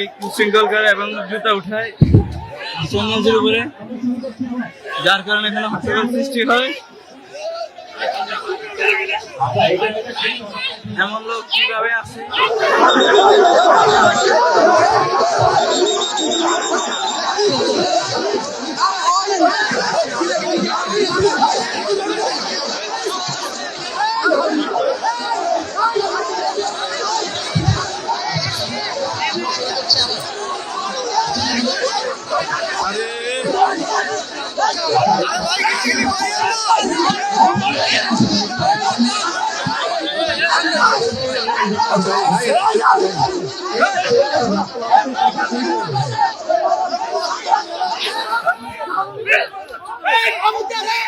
এই কার এবং জুতা উঠায় সন্ন্যাসের উপরে যার কারণে এখানে হাসপাতাল সৃষ্টি হয়। এমন লোক কীভাবে আসে? I'm gonna get it!